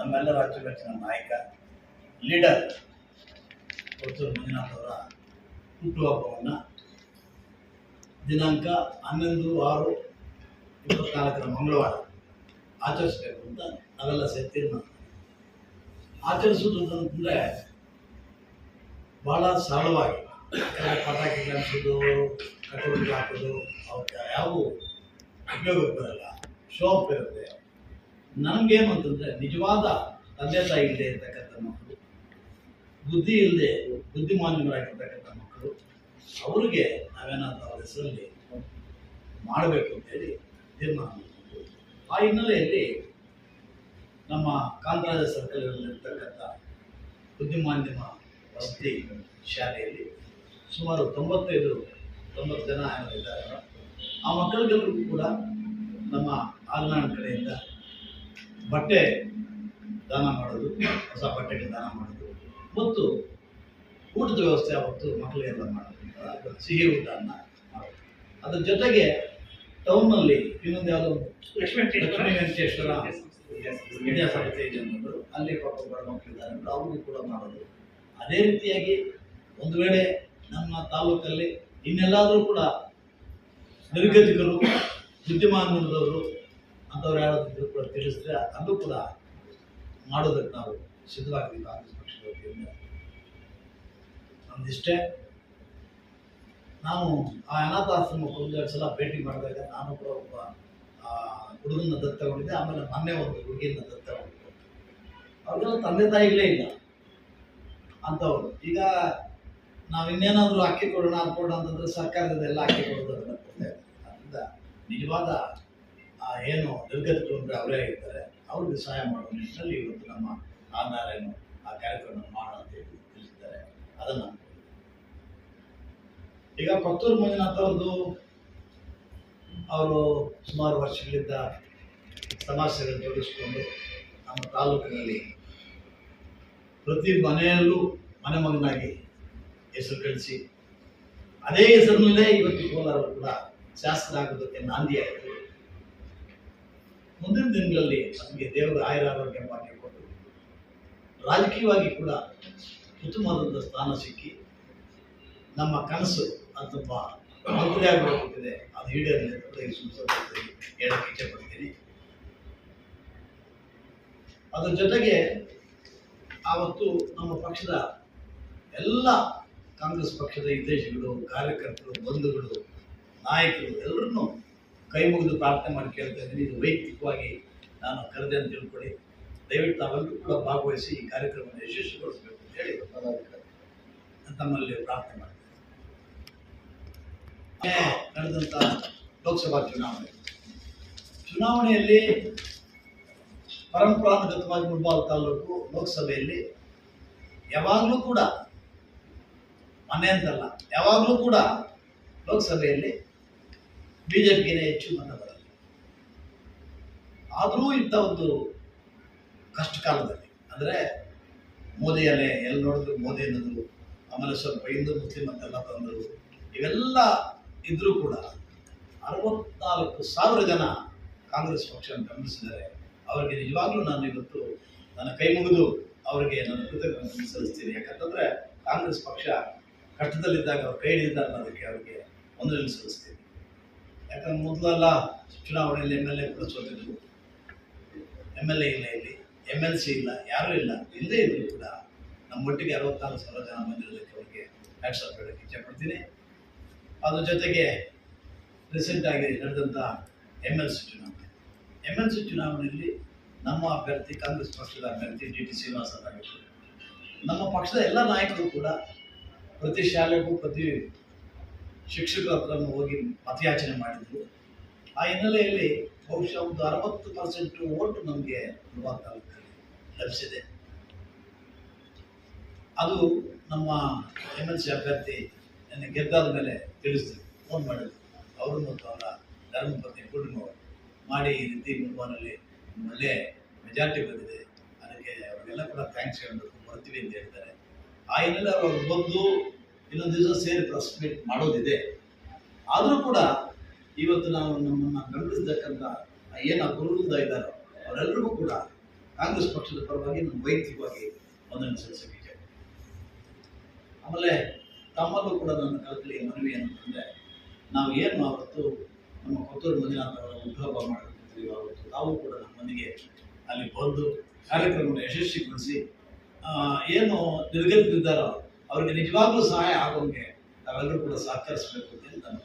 ನಮ್ಮೆಲ್ಲರ ಅಚ್ಚುಮೆಚ್ಚಿನ ನಾಯಕ ಲೀಡರ್ ಕೊತ್ತೂರು ಮಂಜುನಾಥ್ ಅವರ ಹುಟ್ಟುಹಬ್ಬವನ್ನು ದಿನಾಂಕ ಹನ್ನೊಂದು, ಆರು, ಇಪ್ಪತ್ನಾಲ್ಕರ ಮಂಗಳವಾರ ಆಚರಿಸಬೇಕು ಅಂತ ನಾವೆಲ್ಲ ಸೇರಿ ತೀರ್ಮಾನ ಆಚರಿಸುವುದು ಅಂತಂದರೆ ಭಾಳ ಸರಳವಾಗಿ ಪಟಾಕಿ ಕಾಣಿಸೋದು ಕಟ್ಟೋದು ಹಾಕೋದು ಅವಕ್ಕೆ ಯಾವ ಉಪಯೋಗಕ್ಕೆ ಬರಲ್ಲ ಶೋಪ್ ಇರುತ್ತೆ. ನಮಗೇನು ಅಂತಂದರೆ ನಿಜವಾದ ತಂದೆ ತಾಯಿ ಇಲ್ಲದೆ ಇರ್ತಕ್ಕಂಥ ಮಕ್ಕಳು, ಬುದ್ಧಿ ಇಲ್ಲದೆ ಬುದ್ಧಿಮಾನ್ಯರಾಗಿರ್ತಕ್ಕಂಥ ಮಕ್ಕಳು, ಅವರಿಗೆ ನಾವೇನಾದ್ರೂ ಅವ್ರ ಹೆಸರಲ್ಲಿ ಮಾಡಬೇಕು ಅಂತೇಳಿ ತೀರ್ಮಾನ ಆ ಹಿನ್ನೆಲೆಯಲ್ಲಿ ನಮ್ಮ ಕಾಂತರಾಜ ಸರ್ಕಲ್ನಲ್ಲಿರ್ತಕ್ಕಂಥ ಬುದ್ಧಿಮಾಧ್ಯಮ ವಸತಿ ಶಾಲೆಯಲ್ಲಿ ಸುಮಾರು ತೊಂಬತ್ತೈದು, ತೊಂಬತ್ತು ಜನ ಇದ್ದಾರೆ. ಆ ಮಕ್ಕಳಿಗೆಲ್ಲರಿಗೂ ಕೂಡ ನಮ್ಮ ಆಲ್ನಾಡ್ ಕಡೆಯಿಂದ ಬಟ್ಟೆ ದಾನ ಮಾಡೋದು ಹೊಸ ಬಟ್ಟೆಗೆ ದಾನ ಮಾಡೋದು. ಮತ್ತು ಊಟದ ವ್ಯವಸ್ಥೆ ಅವತ್ತು ಮಕ್ಕಳಿಗೆಲ್ಲ ಮಾಡೋದು ಸಿಹಿ ಊಟವನ್ನು ಮಾಡೋದು. ಅದ್ರ ಜೊತೆಗೆ ಟೌನ್ನಲ್ಲಿ ಇನ್ನೊಂದು ಯಾವುದೋ ಲಕ್ಷ್ಮೀ ಲಕ್ಷ್ಮೀ ವೆಂಕಟೇಶ್ವರ ವಿದ್ಯಾಸಂಸ್ಥೆ ಜನರು ಅಲ್ಲಿ ಪಾಪ ಬಡ ಮಕ್ಕಳಿದ್ದಾರೆ ಅವ್ರಿಗೂ ಕೂಡ ಮಾಡೋದು. ಅದೇ ರೀತಿಯಾಗಿ ಒಂದು ವೇಳೆ ನಮ್ಮ ತಾಲೂಕಲ್ಲಿ ಇನ್ನೆಲ್ಲಾದರೂ ಕೂಡ ನಿರ್ಗತಿಕರು ಬುದ್ಧಿಮಾನದವರು ಅಂಥವ್ರು ಯಾರಾದರೂ ಕೂಡ ತಿಳಿಸಿದ್ರೆ ಅದು ಕೂಡ ಮಾಡೋದಕ್ಕೆ ನಾವು ಸಿದ್ಧವಾಗಿದ್ದೀವಿ ಕಾಂಗ್ರೆಸ್ ಪಕ್ಷದ ವತಿಯಿಂದ. ನಾವು ಆ ಅನಾಥಾಶ್ರಮಕ್ಕೆ ಒಂದೆರಡು ಸಲ ಭೇಟಿ ಮಾಡಿದಾಗ ನಾನು ಕೂಡ ಒಬ್ಬ ಹುಡುಗನ ದತ್ತಗೊಂಡಿದ್ದೆ ಆಮೇಲೆ ಮೊನ್ನೆ ಒಂದು ಹುಡುಗಿನ ದತ್ತಗೊಂಡಿದ್ದೆ ಅವ್ರಿಗೆಲ್ಲ ತಂದೆ ತಾಯಿಗಳೇ ಇಲ್ಲ ಅಂಥವ್ರು ಈಗ ನಾವು ಇನ್ನೇನಾದರೂ ಅಕ್ಕಿ ಕೊಡೋಣ ಅನ್ಕೊಡೋಣ ಅಂತಂದ್ರೆ ಸರ್ಕಾರದಿಂದ ಎಲ್ಲ ಅಕ್ಕಿ ಕೊಡೋದು ಅದರಿಂದ ನಿಜವಾದ ಏನು ಅಂದರೆ ಅವರೇ ಇರ್ತಾರೆ ಅವ್ರಿಗೆ ಸಹಾಯ ಮಾಡೋ ನಿಟ್ಟಿನಲ್ಲಿ ಇವತ್ತು ನಮ್ಮ ಆಧಾರೇನು ಆ ಕಾರ್ಯಕ್ರಮ ಹೇಳಿ ತಿಳಿಸಿದ್ದಾರೆ. ಅದನ್ನು ಈಗ ಕೊತ್ತೂರು ಮಂಜುನಾಥ್ ಅವ್ರದ್ದು ಅವರು ಸುಮಾರು ವರ್ಷಗಳಿಂದ ಸಮಸ್ಯೆಗಳನ್ನು ಸೇವೆ ನಮ್ಮ ತಾಲೂಕಿನಲ್ಲಿ ಪ್ರತಿ ಮನೆಯಲ್ಲೂ ಮನೆ ಮಗನಾಗಿ ಹೆಸರು ಕಳಿಸಿ, ಅದೇ ಹೆಸರಿನಲ್ಲೇ ಇವತ್ತು ಕೋಲಾರ ಕೂಡ ಶಾಸಕರಾಗೋದಕ್ಕೆ ನಾಂದಿಯಾಯಿತು ಮುಂದಿನ ದಿನಗಳಲ್ಲಿ ನಮಗೆ ದೇವರ ಆಯುರ ಆರೋಗ್ಯ ಭಾಗ್ಯ ಕೊಟ್ಟು ರಾಜಕೀಯವಾಗಿ ಕೂಡ ಉತ್ತಮವಾದಂಥ ಸ್ಥಾನ ಸಿಕ್ಕಿ ನಮ್ಮ ಕನಸು ಅದು ತುಂಬ ಮಂತ್ರಿಯಾಗಬೇಕಿದೆ ಅದು ಈಡೇರಲಿ ಅಂತ ಹೇಳಕ್ಕೆ ಇಚ್ಛೆಪಡ್ತೀನಿ. ಅದರ ಜೊತೆಗೆ ಆವತ್ತು ನಮ್ಮ ಪಕ್ಷದ ಎಲ್ಲ ಕಾಂಗ್ರೆಸ್ ಪಕ್ಷದ ಹಿತೈಷಿಗಳು, ಕಾರ್ಯಕರ್ತರು, ಬಂಧುಗಳು, ನಾಯಕರು ಎಲ್ಲರನ್ನೂ ಕೈ ಮುಗಿದು ಪ್ರಾರ್ಥನೆ ಮಾಡಿ ಕೇಳ್ತಾ ಇದ್ದೀನಿ. ಇದು ವೈಯಕ್ತಿಕವಾಗಿ ನಾನು ಕರೆದೆ ಅಂತ ತಿಳ್ಕೊಳ್ಳಿ. ದಯವಿಟ್ಟು ತಾವೆಲ್ಲರೂ ಕೂಡ ಭಾಗವಹಿಸಿ ಈ ಕಾರ್ಯಕ್ರಮವನ್ನು ಯಶಸ್ವಿಗೊಳಿಸಬೇಕು ಅಂತ ಹೇಳಿ ತಮ್ಮಲ್ಲಿ ಪ್ರಾರ್ಥನೆ ಮಾಡ್ತೀನಿ. ನಡೆದಂಥ ಲೋಕಸಭಾ ಚುನಾವಣೆ. ಚುನಾವಣೆಯಲ್ಲಿ ಪರಂಪರಾಗತವಾಗಿ ಮುಳ್ಬಾಲ್ ತಾಲೂಕು ಲೋಕಸಭೆಯಲ್ಲಿ ಯಾವಾಗಲೂ ಕೂಡ ಮನೆ ಅಂತಲ್ಲ, ಯಾವಾಗಲೂ ಕೂಡ ಲೋಕಸಭೆಯಲ್ಲಿ ಬಿ ಜೆ ಹೆಚ್ಚು ಮತ ಬರಲ್ಲ ಆದರೂ ಇಂಥ ಒಂದು ಕಷ್ಟ ಕಾಲದಲ್ಲಿ ಅಂದರೆ ಮೋದಿಯಲ್ಲೇ ಎಲ್ಲಿ ನೋಡಿದ್ರು ಮೋದಿ ಅನ್ನೋದು ಆಮೇಲೆ ಸ್ವಲ್ಪ ಹಿಂದೂ, ಮುಸ್ಲಿಂ ಅಂತೆಲ್ಲ ತಂದರು, ಇವೆಲ್ಲ ಇದ್ರೂ ಕೂಡ ಅರವತ್ನಾಲ್ಕು ಸಾವಿರ ಜನ ಕಾಂಗ್ರೆಸ್ ಪಕ್ಷವನ್ನು ಗಮನಿಸಿದರೆ ಅವರಿಗೆ ನಿಜವಾಗ್ಲೂ ನಾನು ಇವತ್ತು ನನ್ನ ಕೈ ಮುಗಿದು ಅವರಿಗೆ ನನ್ನ ಕೃತಜ್ಞತೆ ಸಲ್ಲಿಸ್ತೀನಿ. ಯಾಕಂತಂದರೆ ಕಾಂಗ್ರೆಸ್ ಪಕ್ಷ ಕಷ್ಟದಲ್ಲಿದ್ದಾಗ ಅವ್ರು ಕೈ ಹಿಡಿದಿದ್ದಾರೆ ಅನ್ನೋದಕ್ಕೆ ಅವರಿಗೆ ಒಂದು ಸಲ್ಲಿಸ್ತೀನಿ. ಯಾಕಂದ್ರೆ ಮೊದಲೆಲ್ಲ ಚುನಾವಣೆಯಲ್ಲಿ ಎಂ ಎಲ್ ಎ ಕೂಡ ಸೋತಿದ್ರು. ಎಂ ಎಲ್ ಎ ಇಲ್ಲ ಇಲ್ಲಿ ಎಂ ಎಲ್ ಸಿ ಇಲ್ಲ, ಯಾರೂ ಇಲ್ಲ. ಇಲ್ಲದೇ ಇದ್ರು ಕೂಡ ನಮ್ಮ ಒಟ್ಟಿಗೆ ಅರವತ್ತಾರು ಸಾವಿರ ಜನ ಬಂದಿರೋದಕ್ಕೆ ಅವರಿಗೆ ಹ್ಯಾಟ್ಸ್ ಹೇಳಕ್ಕೆ ಇಚ್ಛೆಪಡ್ತೀನಿ ಅದ್ರ ಜೊತೆಗೆ ರೀಸೆಂಟಾಗಿ ನಡೆದಂಥ ಎಂ ಎಲ್ ಸಿ ಚುನಾವಣೆ. ಎಂ ಎಲ್ ಸಿ ಚುನಾವಣೆಯಲ್ಲಿ ನಮ್ಮ ಅಭ್ಯರ್ಥಿ, ಕಾಂಗ್ರೆಸ್ ಪಕ್ಷದ ಅಭ್ಯರ್ಥಿ ಡಿ ಟಿ ಶ್ರೀನಿವಾಸ ಆಗಿತ್ತು ನಮ್ಮ ಪಕ್ಷದ ಎಲ್ಲ ನಾಯಕರು ಕೂಡ ಪ್ರತಿ ಶಾಲೆಗೂ ಪ್ರತಿ ಶಿಕ್ಷಕರ ಹತ್ರನೂ ಹೋಗಿ ಮತಯಾಚನೆ ಮಾಡಿದ್ರು. ಆ ಹಿನ್ನೆಲೆಯಲ್ಲಿ ಬಹುಶಃ ಒಂದು ಅರವತ್ತು ಪರ್ಸೆಂಟ್ ಓಟು ನಮಗೆ ಮುಳಬಾಗ ತಾಲೂಕಲ್ಲಿ ಲಭಿಸಿದೆ. ಅದು ನಮ್ಮ ಎಂ ಎಲ್ ಸಿ ಅಭ್ಯರ್ಥಿ ಗೆದ್ದಾದ ಮೇಲೆ ತಿಳಿಸಿದ್ರು ಫೋನ್ ಮಾಡಿದ್ರು. ಅವರು ಮತ್ತು ಅವರ ಧರ್ಮಪತ್ನಿ ಕುಟುಂಬ ಮಾಡಿ ಈ ರೀತಿ ಮುಲ್ಬಾನಲ್ಲಿ ಒಳ್ಳೆ ಮೆಜಾರಿಟಿ ಬಂದಿದೆ. ಅದಕ್ಕೆ ಅವರಿಗೆಲ್ಲ ಕೂಡ ಥ್ಯಾಂಕ್ಸ್ ಹೇಳಬೇಕು, ಬರ್ತೀವಿ ಅಂತ ಹೇಳ್ತಾರೆ. ಆ ಹಿನ್ನೆಲೆ ಅವರು ಬಂದು ಇನ್ನೊಂದು ದಿವಸ ಸೇರಿ ಪ್ರೆಸ್ ಮಾಡೋದಿದೆ. ಆದರೂ ಕೂಡ ಇವತ್ತು ನಾವು ನಮ್ಮನ್ನು ಬೆಂಬಲಿಸತಕ್ಕಂಥ ಏನು ಗುರುಗಳಿಂದ ಇದ್ದಾರೋ. ಅವರೆಲ್ಲರಿಗೂ ಕೂಡ ಕಾಂಗ್ರೆಸ್ ಪಕ್ಷದ ಪರವಾಗಿ ನಾನು ವೈಯಕ್ತಿಕವಾಗಿ ವಂದನೆ ಸಲ್ಲಿಸಕ್ಕೆ ಆಮೇಲೆ ತಮ್ಮಲ್ಲೂ ಕೂಡ ನನ್ನ ಕಳಕಳಿ ಮನವಿ ಏನಂತಂದರೆ ನಾವು ಏನು ಆವತ್ತು ನಮ್ಮ ಕೊತ್ತೂರು ಮಂಜುನಾಥ ಅವರ ಹುಟ್ಟುಹಬ್ಬ ಮಾಡಿರ್ತೀವಿ ಆವತ್ತು ನಾವು ಕೂಡ ನಮ್ಮ ಮನೆಗೆ ಅಲ್ಲಿ ಬಂದು ಕಾರ್ಯಕ್ರಮವನ್ನು ಯಶಸ್ವಿಗೊಳಿಸಿ ಏನು ನಿರ್ಗತಿದ್ದಾರೋ ಅವರಿಗೆ ನಿಜವಾಗ್ಲೂ ಸಹಾಯ ಆಗೋಂಗೆ ನಾವೆಲ್ಲರೂ ಕೂಡ ಸಹಕರಿಸಬೇಕು ಅಂತ ನಾನು